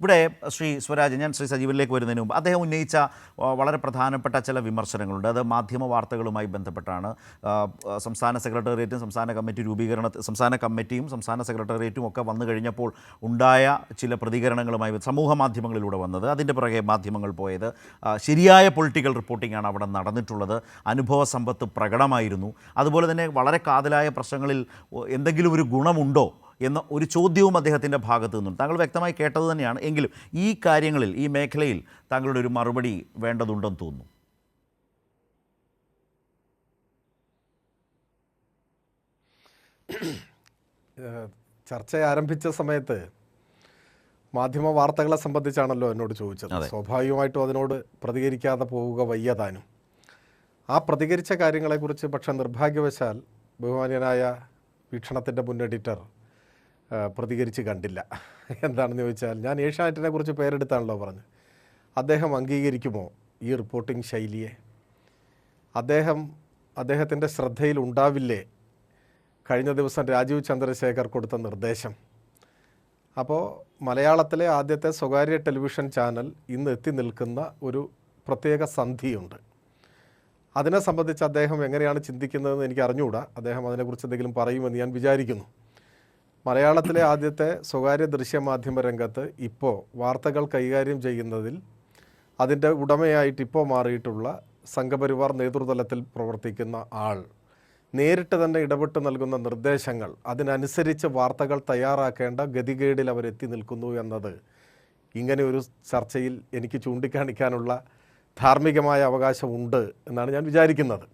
ഇവിടെ ശ്രീ സ്വരാജ് ഞാൻ ശ്രീ സജീവനിലേക്ക് വരുന്നതിന് മുമ്പ് അദ്ദേഹം ഉന്നയിച്ച വളരെ പ്രധാനപ്പെട്ട ചില വിമർശനങ്ങളുണ്ട്. അത് മാധ്യമ വാർത്തകളുമായി ബന്ധപ്പെട്ടാണ്. സംസ്ഥാന സെക്രട്ടേറിയറ്റും സംസ്ഥാന കമ്മിറ്റി രൂപീകരണ സംസ്ഥാന കമ്മിറ്റിയും സംസ്ഥാന സെക്രട്ടേറിയറ്റും ഒക്കെ വന്നു കഴിഞ്ഞപ്പോൾ ഉണ്ടായ ചില പ്രതികരണങ്ങളുമായി സമൂഹ മാധ്യമങ്ങളിലൂടെ വന്നത്. അതിന്റെ പുറകെ മാധ്യമങ്ങൾ പോയത് ശരിയായ പൊളിറ്റിക്കൽ റിപ്പോർട്ടിംഗ് ആണ് അവിടെ നടന്നിട്ടുള്ളത്. അനുഭവ സമ്പത്ത് പ്രകടമായിരുന്നു. അതുപോലെ തന്നെ വളരെ കാതലായ പ്രശ്നങ്ങളിൽ എന്തെങ്കിലും ഒരു ഗുണമുണ്ടോ? എന്ന ഒരു ചോദ്യവും അദ്ദേഹത്തിന്റെ ഭാഗത്തു നിന്നുണ്ട്. താങ്കൾ വ്യക്തമായി കേട്ടത് തന്നെയാണ്. എങ്കിലും ഈ കാര്യങ്ങളിൽ ഈ മേഖലയിൽ താങ്കളുടെ ഒരു മറുപടി വേണ്ടതുണ്ടെന്ന് തോന്നുന്നു. ചർച്ച ആരംഭിച്ച സമയത്ത് മാധ്യമ വാർത്തകളെ സംബന്ധിച്ചാണല്ലോ എന്നോട് ചോദിച്ചത്. സ്വാഭാവികമായിട്ടും അതിനോട് പ്രതികരിക്കാതെ പോവുക വയ്യതാനും ആ പ്രതികരിച്ച കാര്യങ്ങളെക്കുറിച്ച് പക്ഷേ നിർഭാഗ്യവശാൽ ബഹുമാന്യനായ വീക്ഷണത്തിന്റെ മുൻ എഡിറ്റർ പ്രതികരിച്ച് കണ്ടില്ല. എന്താണെന്ന് ചോദിച്ചാൽ ഞാൻ ഏഷ്യാനെറ്റിനെ കുറിച്ച് പേരെടുത്താണല്ലോ പറഞ്ഞത് അദ്ദേഹം അംഗീകരിക്കുമോ ഈ റിപ്പോർട്ടിംഗ് ശൈലിയെ? അദ്ദേഹം അദ്ദേഹത്തിന്റെ ശ്രദ്ധയിൽ ഉണ്ടാവില്ലേ? കഴിഞ്ഞ ദിവസം രാജീവ് ചന്ദ്രശേഖർ കൊടുത്ത നിർദ്ദേശം. അപ്പോൾ മലയാളത്തിലെ ആദ്യത്തെ സ്വകാര്യ ടെലിവിഷൻ ചാനൽ ഇന്ന് എത്തി നിൽക്കുന്ന ഒരു പ്രത്യേക സന്ധിയുണ്ട്. അതിനെ സംബന്ധിച്ച് അദ്ദേഹം എങ്ങനെയാണ് ചിന്തിക്കുന്നതെന്ന് എനിക്ക് അറിഞ്ഞുകൂടാ അദ്ദേഹം അതിനെക്കുറിച്ച് എന്തെങ്കിലും പറയുമെന്ന് ഞാൻ വിചാരിക്കുന്നു. മലയാളത്തിലെ ആദ്യത്തെ സ്വകാര്യ ദൃശ്യമാധ്യമ രംഗത്ത് ഇപ്പോൾ വാർത്തകൾ കൈകാര്യം ചെയ്യുന്നതിൽ അതിന്റെ ഉടമയായിട്ട് ഇപ്പോൾ മാറിയിട്ടുള്ള സംഘപരിവാർ നേതൃതലത്തിൽ പ്രവർത്തിക്കുന്ന ആൾ. നേരിട്ട് തന്നെ ഇടപെട്ട് നൽകുന്ന നിർദ്ദേശങ്ങൾ അതിനനുസരിച്ച് വാർത്തകൾ തയ്യാറാക്കേണ്ട ഗതികേടിൽ അവരെത്തി നിൽക്കുന്നു എന്നത് ഇങ്ങനെ ഒരു ചർച്ചയിൽ എനിക്ക് ചൂണ്ടിക്കാണിക്കാനുള്ള ധാർമ്മികമായ അവകാശമുണ്ട് എന്നാണ് ഞാൻ വിചാരിക്കുന്നത്.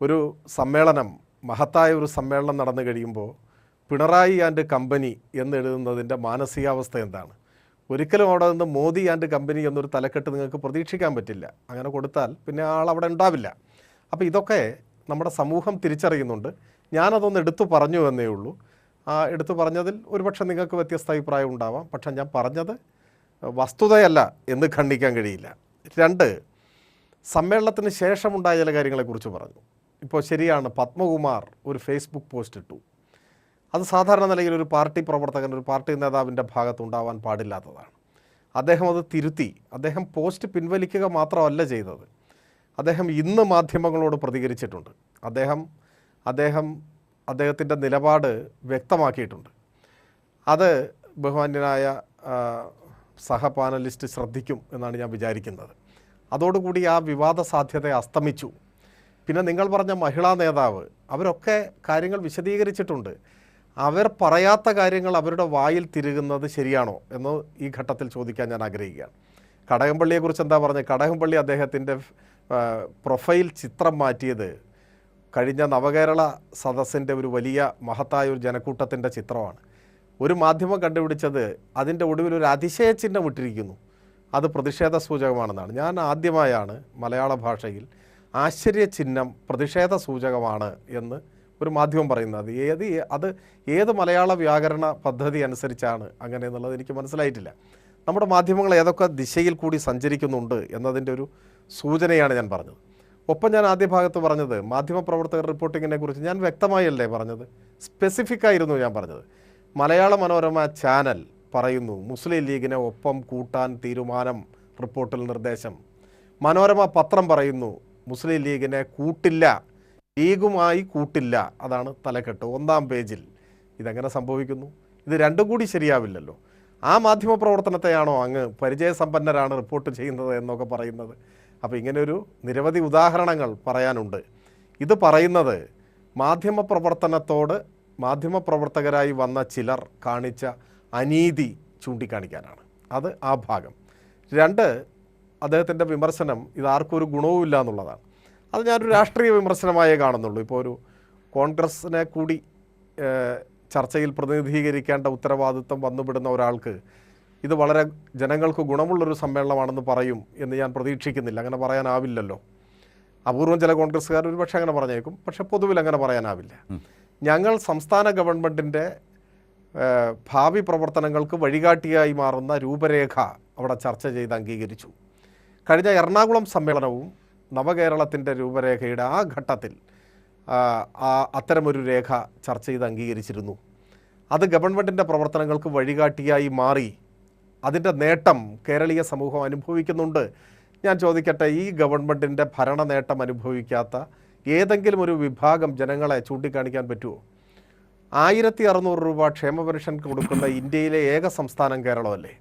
ഒരു സമ്മേളനം മഹത്തായ ഒരു സമ്മേളനം നടന്നു കഴിയുമ്പോൾ പിണറായി ആൻഡ് കമ്പനി എന്നെഴുതുന്നതിന്റെ മാനസികാവസ്ഥ എന്താണ്? ഒരിക്കലും അവിടെ നിന്ന് മോദി ആൻഡ് കമ്പനി എന്നൊരു തലക്കെട്ട് നിങ്ങൾക്ക് പ്രതീക്ഷിക്കാൻ പറ്റില്ല. അങ്ങനെ കൊടുത്താൽ പിന്നെ ആൾ അവിടെ ഉണ്ടാവില്ല. അപ്പോൾ ഇതൊക്കെ നമ്മുടെ സമൂഹം തിരിച്ചറിയുന്നുണ്ട്. ഞാനതൊന്ന് എടുത്തു പറഞ്ഞു എന്നേ ഉള്ളൂ. ആ എടുത്തു പറഞ്ഞതിൽ ഒരുപക്ഷെ നിങ്ങൾക്ക് വ്യത്യസ്ത അഭിപ്രായം ഉണ്ടാവാം. പക്ഷേ ഞാൻ പറഞ്ഞത് വസ്തുതയല്ല എന്ന് ഖണ്ഡിക്കാൻ കഴിയില്ല. രണ്ട് സമ്മേളനത്തിന് ശേഷമുണ്ടായ ചില കാര്യങ്ങളെക്കുറിച്ച് പറഞ്ഞു. ഇപ്പോൾ ശരിയാണ് പത്മകുമാർ ഒരു ഫേസ്ബുക്ക് പോസ്റ്റ് ഇട്ടു. അത് സാധാരണ നിലയിൽ ഒരു പാർട്ടി പ്രവർത്തകൻ ഒരു പാർട്ടി നേതാവിന്റെ ഭാഗത്തുണ്ടാവാൻ പാടില്ലാത്തതാണ്. അദ്ദേഹം അത് തിരുത്തി അദ്ദേഹം പോസ്റ്റ് പിൻവലിക്കുക മാത്രമല്ല ചെയ്തത്. അദ്ദേഹം ഇന്ന് മാധ്യമങ്ങളോട് പ്രതികരിച്ചിട്ടുണ്ട്. അദ്ദേഹം അദ്ദേഹം അദ്ദേഹത്തിന്റെ നിലപാട് വ്യക്തമാക്കിയിട്ടുണ്ട്. അത് ബഹുമാന്യനായ സഹപാനലിസ്റ്റ് ശ്രദ്ധിക്കും എന്നാണ് ഞാൻ വിചാരിക്കുന്നത്. അതോടുകൂടി ആ വിവാദ സാധ്യത അസ്തമിച്ചു. പിന്നെ നിങ്ങൾ പറഞ്ഞ മഹിളാ നേതാവ് അവരൊക്കെ കാര്യങ്ങൾ വിശദീകരിച്ചിട്ടുണ്ട്. അവർ പറയാത്ത കാര്യങ്ങൾ അവരുടെ വായിൽ തിരുകുന്നത് ശരിയാണോ എന്ന് ഈ ഘട്ടത്തിൽ ചോദിക്കാൻ ഞാൻ ആഗ്രഹിക്കുകയാണ്. കടകംപള്ളിയെക്കുറിച്ച് എന്താ പറഞ്ഞത്? കടകംപള്ളി അദ്ദേഹത്തിന്റെ പ്രൊഫൈൽ ചിത്രം മാറ്റിയത് കഴിഞ്ഞ നവകേരള സദസ്സിന്റെ ഒരു വലിയ മഹത്തായ ഒരു ജനക്കൂട്ടത്തിന്റെ ചിത്രമാണ്. ഒരു മാധ്യമം കണ്ടുപിടിച്ചത് അതിന്റെ ഒടുവിൽ ഒരു അതിശയ ചിഹ്നം ഇട്ടിരിക്കുന്നു. അത് പ്രതിഷേധ സൂചകമാണെന്നാണ് ഞാൻ ആദ്യമായാണ് മലയാള ഭാഷയിൽ ആശ്ചര്യ ചിഹ്നം പ്രതിഷേധ സൂചകമാണ് എന്ന് ഒരു മാധ്യമം പറയുന്നത്. ഏത് അത് ഏത് മലയാള വ്യാകരണ പദ്ധതി അനുസരിച്ചാണ് അങ്ങനെ എന്നുള്ളത് എനിക്ക് മനസ്സിലായിട്ടില്ല. നമ്മുടെ മാധ്യമങ്ങൾ ഏതൊക്കെ ദിശയിൽ കൂടി സഞ്ചരിക്കുന്നുണ്ട് എന്നതിന്റെ ഒരു സൂചനയാണ് ഞാൻ പറഞ്ഞത്. ഒപ്പം ഞാൻ ആദ്യ ഭാഗത്ത് പറഞ്ഞത് മാധ്യമപ്രവർത്തകർ റിപ്പോർട്ടിങ്ങിനെ കുറിച്ച് ഞാൻ വ്യക്തമായല്ലേ പറഞ്ഞത്? സ്പെസിഫിക് ആയിരുന്നു ഞാൻ പറഞ്ഞത്. മലയാള മനോരമ ചാനൽ പറയുന്നു മുസ്ലിം ലീഗിനെ ഒപ്പം കൂട്ടാൻ തീരുമാനം റിപ്പോർട്ടിൽ നിർദ്ദേശം. മനോരമ പത്രം പറയുന്നു മുസ്ലിം ലീഗിനെ കൂട്ടില്ല ലീഗുമായി കൂട്ടില്ല. അതാണ് തലക്കെട്ട്. ഒന്നാം പേജിൽ ഇതെങ്ങനെ സംഭവിക്കുന്നു? ഇത് രണ്ടും കൂടി ശരിയാവില്ലല്ലോ. ആ മാധ്യമ പ്രവർത്തനത്തെയാണോ അങ്ങ് പരിചയസമ്പന്നരാണ് റിപ്പോർട്ട് ചെയ്യുന്നത് എന്നൊക്കെ പറയുന്നത്. അപ്പോൾ ഇങ്ങനെയൊരു നിരവധി ഉദാഹരണങ്ങൾ പറയാനുണ്ട്. ഇത് പറയുന്നത് മാധ്യമ പ്രവർത്തനത്തോട് മാധ്യമ പ്രവർത്തകരായി വന്ന ചിലർ കാണിച്ച അനീതി ചൂണ്ടിക്കാണിക്കാനാണ്. അത് ആ ഭാഗം. രണ്ട് അദ്ദേഹത്തിന്റെ വിമർശനം ഇത് ആർക്കും ഒരു ഗുണവുമില്ല എന്നുള്ളതാണ്. അത് ഞാനൊരു രാഷ്ട്രീയ വിമർശനമായേ കാണുന്നുള്ളൂ. ഇപ്പോൾ ഒരു കോൺഗ്രസിനെ കൂടി ചർച്ചയിൽ പ്രതിനിധീകരിക്കേണ്ട ഉത്തരവാദിത്വം വന്നുപെടുന്ന ഒരാൾക്ക് ഇത് വളരെ ജനങ്ങൾക്ക് ഗുണമുള്ളൊരു സമ്മേളനമാണെന്ന് പറയും എന്ന് ഞാൻ പ്രതീക്ഷിക്കുന്നില്ല. അങ്ങനെ പറയാനാവില്ലല്ലോ. അപൂർവം ചില കോൺഗ്രസ്സുകാർ ഒരു പക്ഷേ അങ്ങനെ പറഞ്ഞേക്കും. പക്ഷേ പൊതുവിൽ അങ്ങനെ പറയാനാവില്ല. ഞങ്ങൾ സംസ്ഥാന ഗവൺമെന്റിന്റെ ഭാവി പ്രവർത്തനങ്ങൾക്ക് വഴികാട്ടിയായി മാറുന്ന രൂപരേഖ അവിടെ ചർച്ച ചെയ്ത് അംഗീകരിച്ചു. കഴിഞ്ഞ എറണാകുളം സമ്മേളനവും നവകേരളത്തിന്റെ രൂപരേഖയുടെ ആ ഘട്ടത്തിൽ അത്തരമൊരു രേഖ ചർച്ച ചെയ്ത് അംഗീകരിച്ചിരുന്നു. അത് ഗവൺമെന്റിന്റെ പ്രവർത്തനങ്ങൾക്ക് വഴികാട്ടിയായി മാറി അതിന്റെ നേട്ടം കേരളീയ സമൂഹം അനുഭവിക്കുന്നുണ്ട്. ഞാൻ ചോദിക്കട്ടെ ഈ ഗവൺമെന്റിന്റെ ഭരണ നേട്ടം അനുഭവിക്കാത്ത ഏതെങ്കിലും ഒരു വിഭാഗം ജനങ്ങളെ ചൂണ്ടിക്കാണിക്കാൻ പറ്റുമോ ആയിരത്തി അറുന്നൂറ് രൂപ ക്ഷേമ പെൻഷൻ കൊടുക്കുന്ന ഇന്ത്യയിലെ ഏക സംസ്ഥാനം കേരളമല്ലേ?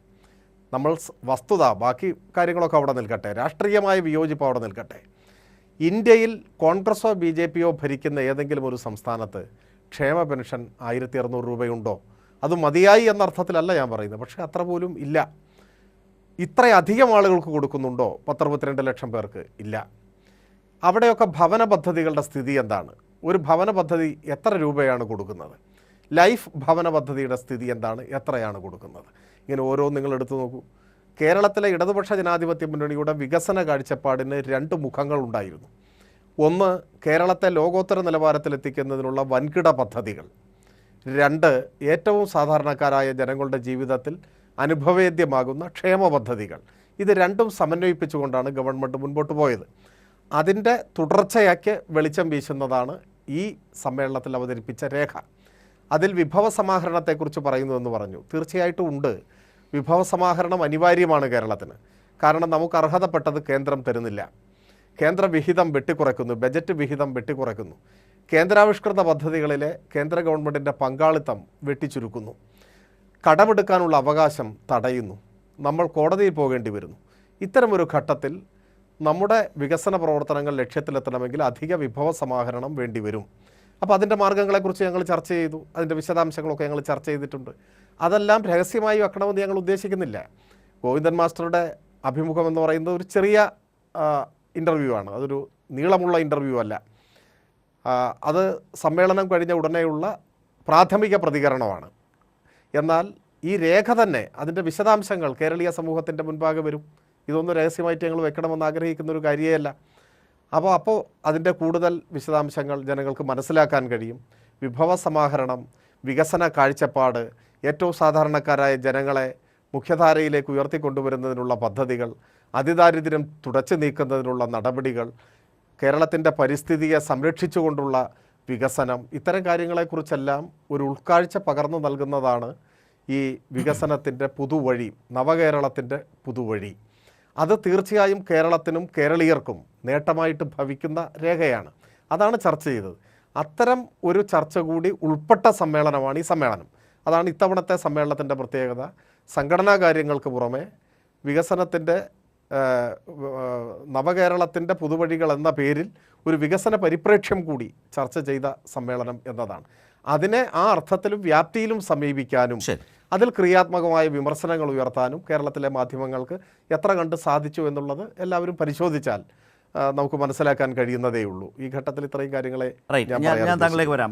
നമ്മൾ വസ്തുത ബാക്കി കാര്യങ്ങളൊക്കെ അവിടെ നിൽക്കട്ടെ. രാഷ്ട്രീയമായ വിയോജിപ്പ് അവിടെ നിൽക്കട്ടെ. ഇന്ത്യയിൽ കോൺഗ്രസോ ബി ജെ പിയോ ഭരിക്കുന്ന ഏതെങ്കിലും ഒരു സംസ്ഥാനത്ത് ക്ഷേമ പെൻഷൻ ആയിരത്തി അറുന്നൂറ് രൂപയുണ്ടോ? അത് മതിയായി എന്ന അർത്ഥത്തിലല്ല ഞാൻ പറയുന്നത്. പക്ഷേ അത്ര പോലും ഇല്ല. ഇത്രയധികം ആളുകൾക്ക് കൊടുക്കുന്നുണ്ടോ? പത്തറുപത്തിരണ്ട് ലക്ഷം പേർക്ക് ഇല്ല. അവിടെയൊക്കെ ഭവന പദ്ധതികളുടെ സ്ഥിതി എന്താണ്? ഒരു ഭവന പദ്ധതി എത്ര രൂപയാണ് കൊടുക്കുന്നത്? ലൈഫ് ഭവന പദ്ധതിയുടെ സ്ഥിതി എന്താണ്? എത്രയാണ് കൊടുക്കുന്നത്? ഇങ്ങനെ ഓരോ നിങ്ങൾ എടുത്തു നോക്കൂ. കേരളത്തിലെ ഇടതുപക്ഷ ജനാധിപത്യ മുന്നണിയുടെ വികസന കാഴ്ചപ്പാടിന് രണ്ട് മുഖങ്ങൾ ഉണ്ടായിരുന്നു. ഒന്ന് കേരളത്തെ ലോകോത്തര നിലവാരത്തിലെത്തിക്കുന്നതിനുള്ള വൻകിട പദ്ധതികൾ. രണ്ട് ഏറ്റവും സാധാരണക്കാരായ ജനങ്ങളുടെ ജീവിതത്തിൽ അനുഭവേദ്യമാകുന്ന ക്ഷേമ പദ്ധതികൾ. ഇത് രണ്ടും സമന്വയിപ്പിച്ചുകൊണ്ടാണ് ഗവൺമെന്റ് മുൻപോട്ട് പോയത്. അതിന്റെ തുടർച്ചയാക്കി വെളിച്ചം വീശുന്നതാണ് ഈ സമ്മേളനത്തിൽ അവതരിപ്പിച്ച രേഖ. അതിൽ വിഭവ സമാഹരണത്തെക്കുറിച്ച് പറയുന്നുവെന്ന് പറഞ്ഞു. തീർച്ചയായിട്ടും ഉണ്ട്. വിഭവ സമാഹരണം അനിവാര്യമാണ് കേരളത്തിന്. കാരണം നമുക്ക് അർഹതപ്പെട്ടത് കേന്ദ്രം തരുന്നില്ല. കേന്ദ്ര വിഹിതം വെട്ടിക്കുറയ്ക്കുന്നു ബജറ്റ് വിഹിതം വെട്ടിക്കുറയ്ക്കുന്നു. കേന്ദ്രാവിഷ്കൃത പദ്ധതികളിലെ കേന്ദ്ര ഗവൺമെന്റിന്റെ പങ്കാളിത്തം വെട്ടിച്ചുരുക്കുന്നു. കടമെടുക്കാനുള്ള അവകാശം തടയുന്നു. നമ്മൾ കോടതിയിൽ പോകേണ്ടി വരുന്നു. ഇത്തരമൊരു ഘട്ടത്തിൽ നമ്മുടെ വികസന പ്രവർത്തനങ്ങൾ ലക്ഷ്യത്തിലെത്തണമെങ്കിൽ അധിക വിഭവ സമാഹരണം വേണ്ടിവരും അപ്പോൾ അതിന്റെ മാർഗങ്ങളെക്കുറിച്ച് ഞങ്ങൾ ചർച്ച ചെയ്തു. അതിന്റെ വിശദാംശങ്ങളൊക്കെ ഞങ്ങൾ ചർച്ച ചെയ്തിട്ടുണ്ട്. അതെല്ലാം രഹസ്യമായി വെക്കണമെന്ന് ഞങ്ങൾ ഉദ്ദേശിക്കുന്നില്ല. ഗോവിന്ദൻ മാസ്റ്ററുടെ അഭിമുഖം എന്ന് പറയുന്നത് ഒരു ചെറിയ ഇന്റർവ്യൂ ആണ്. അതൊരു നീളമുള്ള ഇന്റർവ്യൂ അല്ല. അത് സമ്മേളനം കഴിഞ്ഞ ഉടനെയുള്ള പ്രാഥമിക പ്രതികരണമാണ്. എന്നാൽ ഈ രേഖ തന്നെ അതിന്റെ വിശദാംശങ്ങൾ കേരളീയ സമൂഹത്തിന്റെ മുൻപാകെ വരും. ഇതൊന്നും രഹസ്യമായിട്ട് ഞങ്ങൾ വെക്കണമെന്ന് ആഗ്രഹിക്കുന്ന ഒരു കാര്യമല്ല അപ്പോൾ അപ്പോൾ അതിന്റെ കൂടുതൽ വിശദാംശങ്ങൾ ജനങ്ങൾക്ക് മനസ്സിലാക്കാൻ കഴിയും. വിഭവ സമാഹരണം വികസന കാഴ്ചപ്പാട് ഏറ്റവും സാധാരണക്കാരായ ജനങ്ങളെ മുഖ്യധാരയിലേക്ക് ഉയർത്തിക്കൊണ്ടുവരുന്നതിനുള്ള പദ്ധതികൾ അതിദാരിദ്ര്യം തുടച്ചു നീക്കുന്നതിനുള്ള നടപടികൾ കേരളത്തിന്റെ പരിസ്ഥിതിയെ സംരക്ഷിച്ചുകൊണ്ടുള്ള വികസനം ഇത്തരം കാര്യങ്ങളെക്കുറിച്ചെല്ലാം ഒരു ഉൾക്കാഴ്ച പകർന്നു നൽകുന്നതാണ് ഈ വികസനത്തിന്റെ പുതുവഴി നവകേരളത്തിന്റെ പുതുവഴി. അത് തീർച്ചയായും കേരളത്തിനും കേരളീയർക്കും നേട്ടമായിട്ട് ഭവിക്കുന്ന രേഖയാണ്. അതാണ് ചർച്ച ചെയ്തത്. അത്തരം ഒരു ചർച്ച കൂടി ഉൾപ്പെട്ട സമ്മേളനമാണ് ഈ സമ്മേളനം. അതാണ് ഇത്തവണത്തെ സമ്മേളനത്തിന്റെ പ്രത്യേകത. സംഘടനാ കാര്യങ്ങൾക്ക് പുറമെ വികസനത്തിന്റെ നവകേരളത്തിന്റെ പുതുവഴികൾ എന്ന പേരിൽ ഒരു വികസന പരിപ്രേക്ഷ്യം കൂടി ചർച്ച ചെയ്ത സമ്മേളനം എന്നതാണ്. അതിനെ ആ അർത്ഥത്തിലും വ്യാപ്തിയിലും സമീപിക്കാനും അതിൽ ക്രിയാത്മകമായ വിമർശനങ്ങൾ ഉയർത്താനും കേരളത്തിലെ മാധ്യമങ്ങൾക്ക് എത്ര കണ്ട് സാധിച്ചു എന്നുള്ളത് എല്ലാവരും പരിശോധിച്ചാൽ നമുക്ക് മനസ്സിലാക്കാൻ കഴിയുന്നതേ ഉള്ളൂ ഈ ഘട്ടത്തിൽ ഇത്രയും കാര്യങ്ങളെ ഞാൻ താങ്കളിലേക്ക് വരാം.